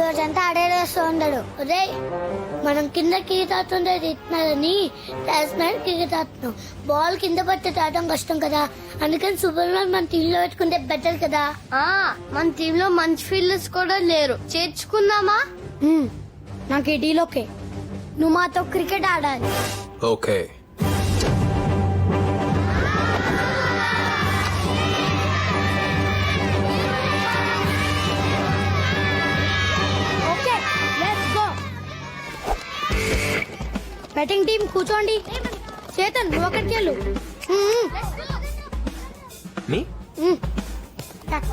రోజంతా ఆడేది వస్తూ ఉండడు అదే మనం కింద కిగితాతుంటే తిట్టినారని బ్యాట్స్మెన్ కిగితాతున్నాం బాల్ కింద పడితే తాటం కష్టం కదా అందుకని సూపర్ మ్యాన్ మన టీమ్ లో పెట్టుకుంటే బెటర్ కదా ఆ మన టీమ్ లో మంచి ఫీల్డర్స్ కూడా లేరు చేర్చుకుందామా నాకు ఈ డీల్ ఓకే నువ్వు మాతో క్రికెట్ ఆడాలి ఓకే బ్యాటింగ్ టీం కూర్చోండి చేతన్ నువ్వు బ్యాక్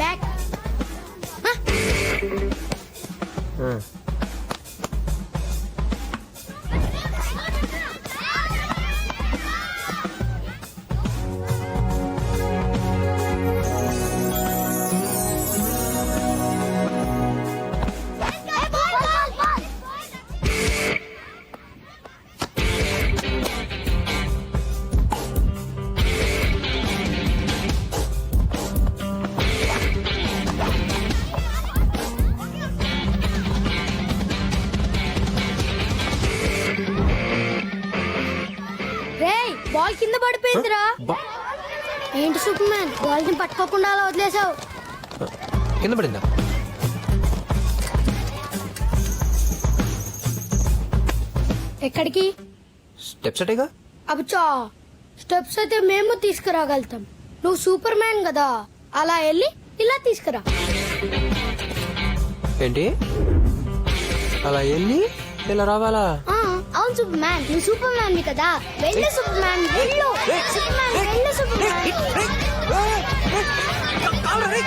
బ్యాక్ వాళ్ళని పట్టుకోకుండా అలా వదిలేసావు కింద పడిందా ఎక్కడికి స్టెప్స్ అటేగా అబ్బా స్టెప్స్ అయితే మేము తీసుకురాగలుగుతాం నువ్వు సూపర్ మ్యాన్ కదా అలా వెళ్ళి ఇలా తీసుకురా ఏంటి అలా వెళ్ళి ఇలా రావాలా అవును సూపర్ మ్యాన్ నువ్వు సూపర్ మ్యాన్ కదా వెళ్ళు సూపర్ మ్యాన్ వెళ్ళు సూపర్ మ్యాన్ వెళ్ళు సూపర్ మ్యాన్ ఆల్రెడీ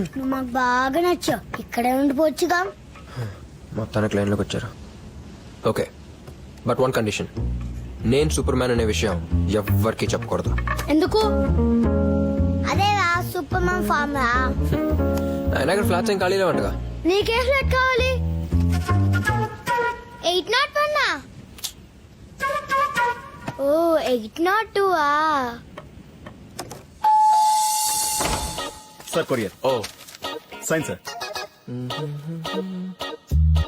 నువ్వు మాకు బాగా నచ్చావు ఇక్కడే ఉండిపోవచ్చుగా మొత్తానికి లైన్లోకి వచ్చారు ఓకే బట్ వన్ కండిషన్ నేను సూపర్ మ్యాన్ అనే విషయం ఎవ్వరికి చెప్పకూడదు ఎందుకు అదే సూపర్ మ్యాన్ ఫామ్ రా ఆయన ఫ్లాట్స్ ఏం ఖాళీ లేవంటగా నీకే ఫ్లాట్ కావాలి eight nought one O eight nought two ఆ సార్ కొరియర్ ఓ సైన్స్ సార్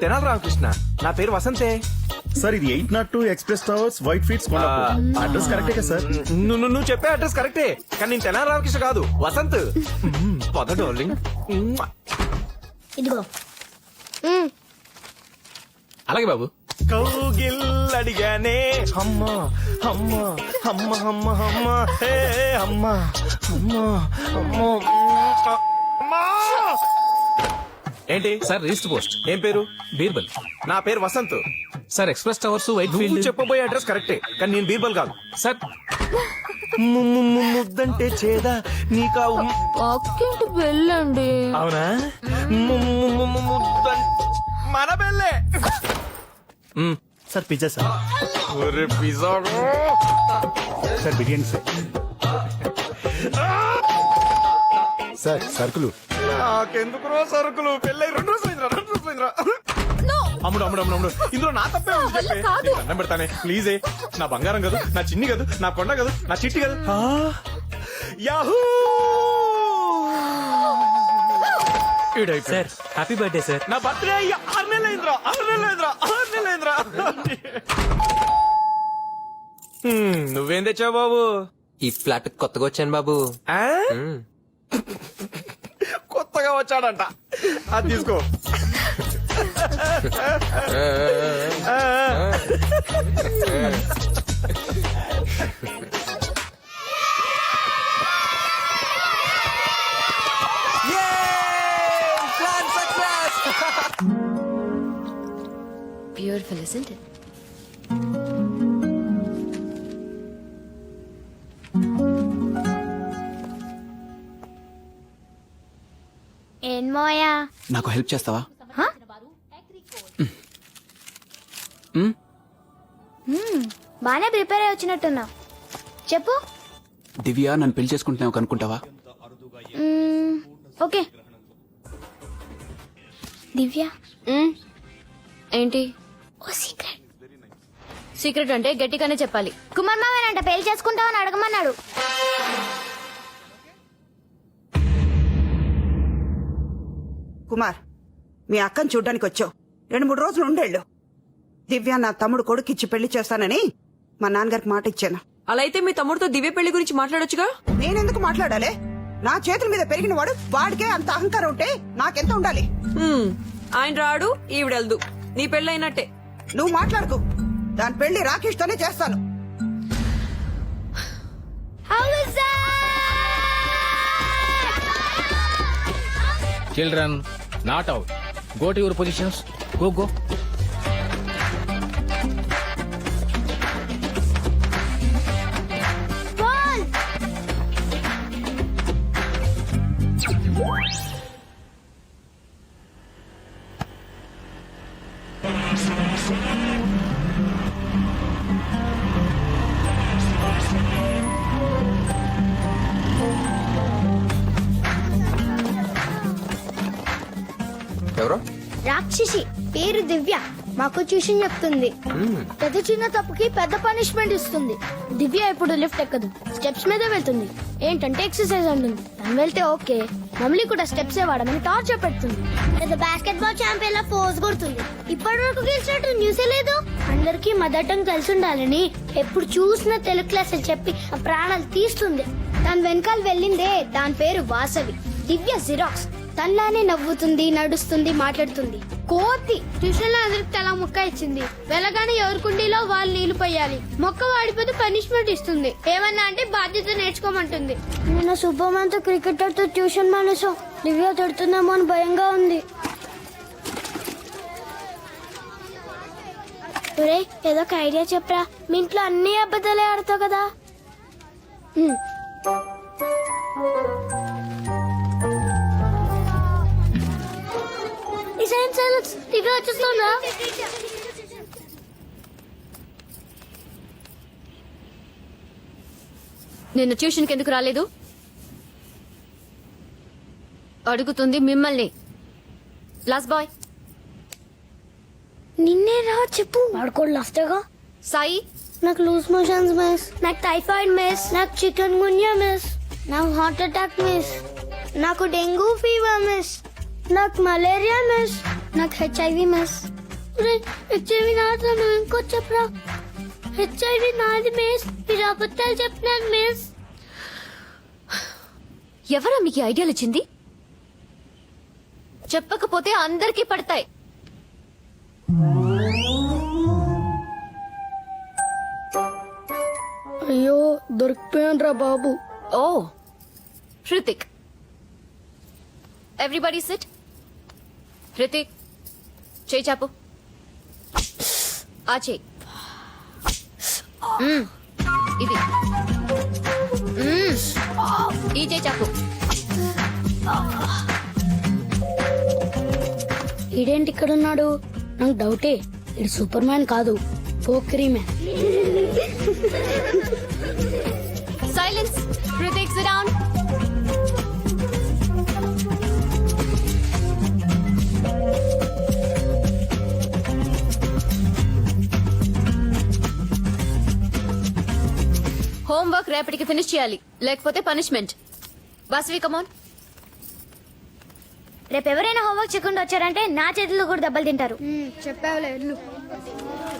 తెనాలి రామకృష్ణ నా పేరు వసంతే సార్ ఇది eight nought two express towers white feets address కరెక్టే కదా సార్ నువ్వు నువ్వు చెప్పే అడ్రస్ కరెక్టే కానీ నేను తెనాలి రామకృష్ణ కాదు వసంత్ పద డోర్లింగ్ ఇదిగో అలాగే బాబు కౌగిల్లడిగానే అమ్మా అమ్మా అమ్మ అమ్మ అమ్మ హే అమ్మా అమ్మా అమ్మా ఏంటి సార్ రిజిస్టర్ పోస్ట్ ఏం పేరు బీర్బల్ నా పేరు Vasant sir express towers Whitefield చెప్పబోయే అడ్రస్ కరెక్టే కానీ నేను బీర్బల్ కాదు సార్ ముద్దంటే చేదా నీ కావు వెళ్ళండి అవునా మన బెల్లే sir pizza sir pizza sir biryani sir sir సరుకులు నాకెందుకు రో సరుకులు పెళ్ళై రెండు రోజులైందిరా రెండు రోజులైందిరా అమ్ముడు అమ్ముడు అమ్ముడు అమ్ముడు ఇందులో నా తప్పే ఉంది చెప్పే నీకు దండం ప్లీజే నా బంగారం కదా నా చిన్ని కాదు నా కొండ కాదు నా చిట్టి కదా ఆ, yahoo sir happy birthday sir నా బర్త్డే అయ్యి ఆరు నెలలు అయిందిరా ఆరు నెలలు అయిందిరా ఆరు నెలలు అయిందిరా నువ్వేం తెచ్చావు బాబు ఈ ఫ్లాట్ కొత్తగా వచ్చాను బాబు ఆ? వచ్చాడంట అది తీసుకో Beautiful, isn't it? నాకు హెల్ప్ చేస్తావా బానే ప్రిపేర్ అయ్యి వచ్చినట్టున్నా చెప్పు దివ్య నన్ను పెళ్లి చేసుకుంటున్నావు కనుక్కుంటావా ఓకే దివ్య ఏంటి ఓ సీక్రెట్ సీక్రెట్ అంటే గట్టిగానే చెప్పాలి కుమార్ మామేనంట పెళ్లి చేసుకుంటావని అడగమన్నాడు కుమార్ మీ అక్కని చూడ్డానికి వచ్చావు రెండు మూడు రోజులు ఉండేళ్ళు దివ్య నా తమ్ముడు కొడుకిచ్చి పెళ్లి చేస్తానని మా నాన్నగారికి మాట ఇచ్చాను అలా అయితే మీ తమ్ముడితో దివ్య పెళ్లి గురించి మాట్లాడొచ్చుగా నేనెందుకు మాట్లాడాలి నా చేతుల మీద పెరిగిన వాడు వాడికే అంత అహంకారం ఉంటే నాకెంత ఉండాలి ఆయన రాడు ఈవిడెళ్దు నీ పెళ్ళైనట్టే నువ్వు మాట్లాడకు దాని పెళ్లి రాకేష్ తోనే చేస్తాను children Not out. Go to your positions. Go. రాక్షసి పేరు దివ్య మాకు ట్యూషన్ చెప్తుంది పెద్ద చిన్న తప్పుకి పెద్ద పనిష్మెంట్ ఇస్తుంది దివ్య ఇప్పుడు లిఫ్ట్ ఎక్కదు స్టెప్స్ మీద వెళ్తుంది ఏంటంటే ఎక్సర్సైజ్ అంటుంది తను వెళ్తే ఓకే మమ్మీ కూడా స్టెప్స్ వాడమని టార్చర్ పెడుతుంది పెద్ద బాస్కెట్ బాల్ చాంపియన్ లా పోజ్ కొడుతుంది ఇప్పటి వరకు గెలిచినట్టు న్యూసే లేదు అందరికి మదటం కలిసి ఉండాలని ఎప్పుడు చూసిన తెలుగు క్లాసులు చెప్పి ఆ ప్రాణాలు తీస్తుంది దాని వెనకాల వెళ్ళిందే దాని పేరు వాసవి దివ్య జిరాక్స్ తన్నానే నవ్వుతుంది నడుస్తుంది మాట్లాడుతుంది కోతి ట్యూషన్ అందరికి అలా మొక్క ఇచ్చింది వెళ్ళగానే ఎవరి కుండీలో వాళ్ళు నీళ్లు పోయాలి మొక్క వాడిపోతే పనిష్మెంట్ ఇస్తుంది ఏమన్నా అంటే బాధ్యత నేర్చుకోమంటుంది నేను సుబ్బమ్మంతో క్రికెటర్ తో ట్యూషన్ మనసు దివ్య తిడుతున్నామో అని భయంగా ఉంది ఏదో ఒక ఐడియా చెప్పరా మీ ఇంట్లో అన్ని అబద్ధాలే ఆడతావు కదా ఈ సైన్స్ ఇక్కడ వచ్చేస్తుందా నిన్న ట్యూషన్కి ఎందుకు రాలేదు అడుగుతుంది మిమ్మల్ని లాస్ట్ బాయ్ నిన్నే రా చెప్పు వాడుకోడు లాస్ట్గా సాయి నాకు లూజ్ మోషన్స్ మిస్ నాకు టైఫాయిడ్ మిస్ నాకు చికెన్ గున్యా మిస్ నాకు హార్ట్ అటాక్ మిస్ నాకు డెంగ్యూ ఫీవర్ మిస్ నాకు మలేరియా మిస్ నాకు హెచ్ఐవి మిస్ హెచ్ఐవి నాతో నువ్వు ఇంకోటి చెప్పరా హెచ్ఐవి నాది మిస్ మీరు అబద్ధాలు చెప్తున్నాను మిస్ ఎవరా మీకు ఐడియాలు ఇచ్చింది చెప్పకపోతే అందరికీ పడతాయి అయ్యో దొరికిపోయాను బాబు ఓ హృతిక్ ఎవ్రీబడి సిట్ హృతిక్ చేయి చాపు ఆ చేయి ఇది ఈ చేయి చాపు ఈడేంటి ఇక్కడ ఉన్నాడు నాకు డౌటే ఇది సూపర్ మ్యాన్ కాదు Pokiri man silence Hrithik sit homework రేపటికి ఫినిష్ చేయాలి లేకపోతే పనిష్మెంట్ వాసవి కమోన్ రేపు ఎవరైనా హోంవర్క్ చేయకుండా వచ్చారంటే నా చేతుల్లో కూడా దెబ్బలు తింటారు చెప్పావులే